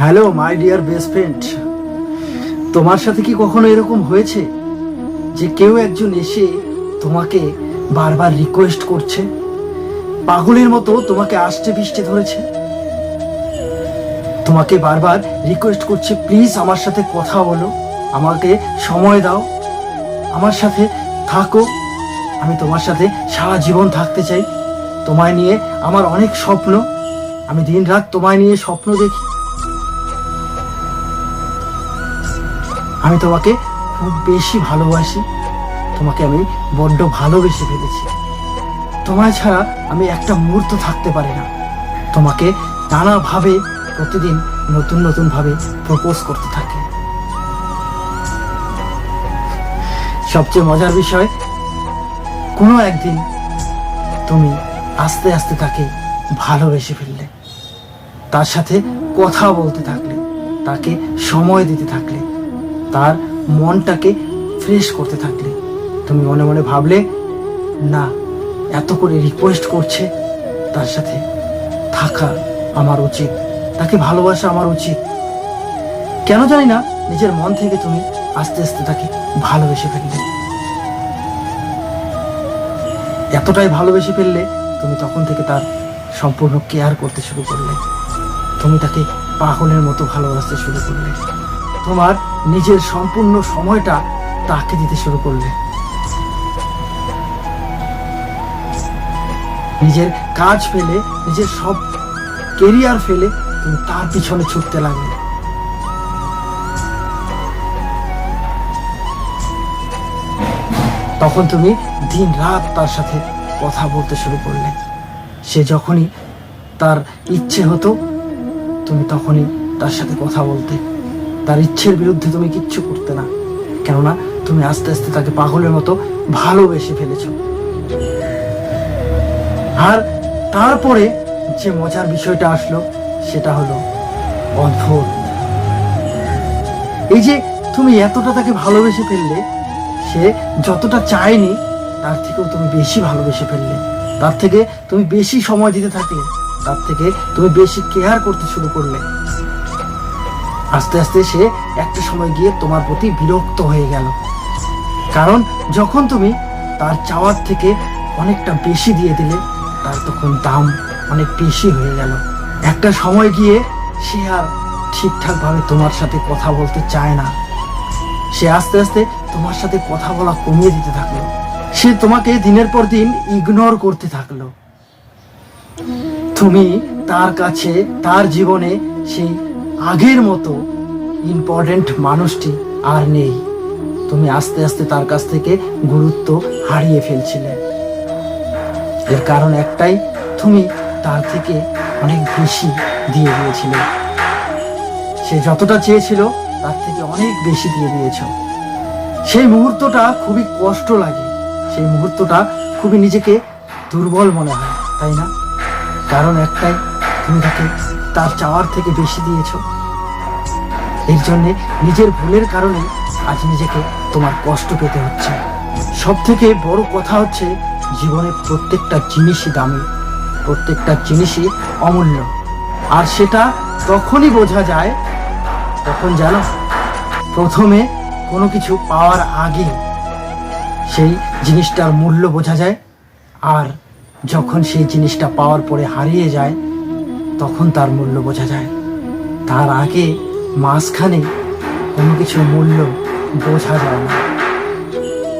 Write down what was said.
Hello my dear best friend তোমার সাথে কি কখনো এরকম হয়েছে যে কেউ একজন এসে তোমাকে বারবার রিকোয়েস্ট করছে? পাগলের মতো তোমাকে আষ্টে পিষ্টে ধরেছে। তোমাকে বারবার রিকোয়েস্ট করছে প্লিজ আমার সাথে কথা বলো, আমাকে সময় দাও, আমার সাথে থাকো, আমি তোমার সাথে সারা জীবন থাকতে চাই। তোমায় নিয়ে আমার অনেক স্বপ্ন, আমি দিন রাত তোমায় নিয়ে স্বপ্ন দেখি। আমি তোমাকে খুব বেশি ভালোবাসি। তোমাকে আমি বড্ড ভালোবেসে ফেলেছি। তোমায় ছাড়া আমি একটা মুহূর্ত থাকতে পারি না। তোমাকে নানাভাবে প্রতিদিন নতুন নতুন ভাবে প্রপোজ করতে থাকে। সবচেয়ে মজার বিষয়, কোনো একদিন তুমি আস্তে আস্তে তাকে ভালোবেসে ফেললে। তার সাথে কথা বলতে থাকলে, তাকে সময় দিতে থাকলে তার মনটাকে ফ্রেশ করতে থাকলে। তুমি মনে মনে ভাবলে, না, এত করে রিকোয়েস্ট করছে তার সাথে। থাকা আমার উচিত। তাকে ভালোবাসা আমার উচিত। কেন জানি না, নিজের মন থেকে তুমি আস্তে আস্তে তাকে ভালোবেসে ফেললে। এতটাই ভালোবেসে ফেললে তুমি তখন থেকে তার সম্পূর্ণ কেয়ার করতে শুরু করলে। তুমি তাকে পাগলের মতো ভালোবাসতে শুরু করলে। তোমার নিজের সম্পূর্ণ সময়টা তাকে দিতে শুরু করলে। নিজের কাজ ফেলে, নিজের সব কেরিয়ার ফেলে তুমি তার পিছনে ছুটতে লাগলে। তখন তুমি দিন রাত তার সাথে কথা বলতে শুরু করলে। সে যখনই তার ইচ্ছে হতো, তুমি তখনই তার সাথে কথা বলতে তার ইচ্ছের বিরুদ্ধে তুমি কিচ্ছু করতে না। কেননা, তুমি আস্তে আস্তে তাকে পাগলের মতো ভালোবেসে ফেলেছো। আর তারপরে যে মজার বিষয়টা আসলো, সেটা হলো অদ্ভুত। এই যে তুমি এতটা তাকে ভালোবেসে ফেললে, সে যতটা চায়নি, তার থেকেও তুমি বেশি ভালোবেসে ফেললে। তার থেকে তুমি বেশি সময় দিতে থাকলে, তার থেকে তুমি বেশি কেয়ার করতে শুরু করলে। আস্তে আস্তে সে একটা সময় গিয়ে তোমার প্রতি বিরক্ত হয়ে গেল। কারণ যখন তুমি তার চাওয়ার থেকে অনেকটা বেশি দিয়ে দিলে, তার তখন দাম অনেক বেশি হয়ে গেল। একটা সময় গিয়ে সে আর ঠিকঠাক ভাবে তোমার সাথে কথা বলতে চায় না। সে আস্তে আস্তে তোমার সাথে কথা বলা কমিয়ে দিতে থাকল। সে তোমাকে দিনের পর দিন ইগনোর করতে থাকল। তুমি তার কাছে, তার জীবনে সেই আগের মতো ইম্পর্টেন্ট মানুষটি আর নেই। তুমি আস্তে আস্তে তার কাছ থেকে গুরুত্ব হারিয়ে ফেলছিলে। এর কারণ একটাই, তুমি তার থেকে অনেক বেশি দিয়ে দিয়েছিলে। সে যতটা চেয়েছিল, তার থেকে অনেক বেশি দিয়ে দিয়েছ। সেই মুহূর্তটা খুবই কষ্ট লাগে। সেই মুহূর্তটা খুবই নিজেকে দুর্বল মনে হয়, তাই না? কারণ একটাই তুমি তাকে তার চাওয়ার থেকে বেশি দিয়েছ। এর জন্যে নিজের ভুলের কারণে আজ নিজেকে তোমার কষ্ট পেতে হচ্ছে। সব থেকে বড় কথা হচ্ছে জীবনে প্রত্যেকটা জিনিসই দামি, প্রত্যেকটা জিনিসই অমূল্য। আর সেটা তখনই বোঝা যায় তখন জানো, প্রথমে কোনো কিছু পাওয়ার আগে সেই জিনিসটার মূল্য বোঝা যায়, আর যখন সেই জিনিসটা পাওয়ার পরে হারিয়ে যায় তখন তার মূল্য বোঝা যায়। তার আগে মাঝখানে কোনো কিছুর মূল্য বোঝা যায় না।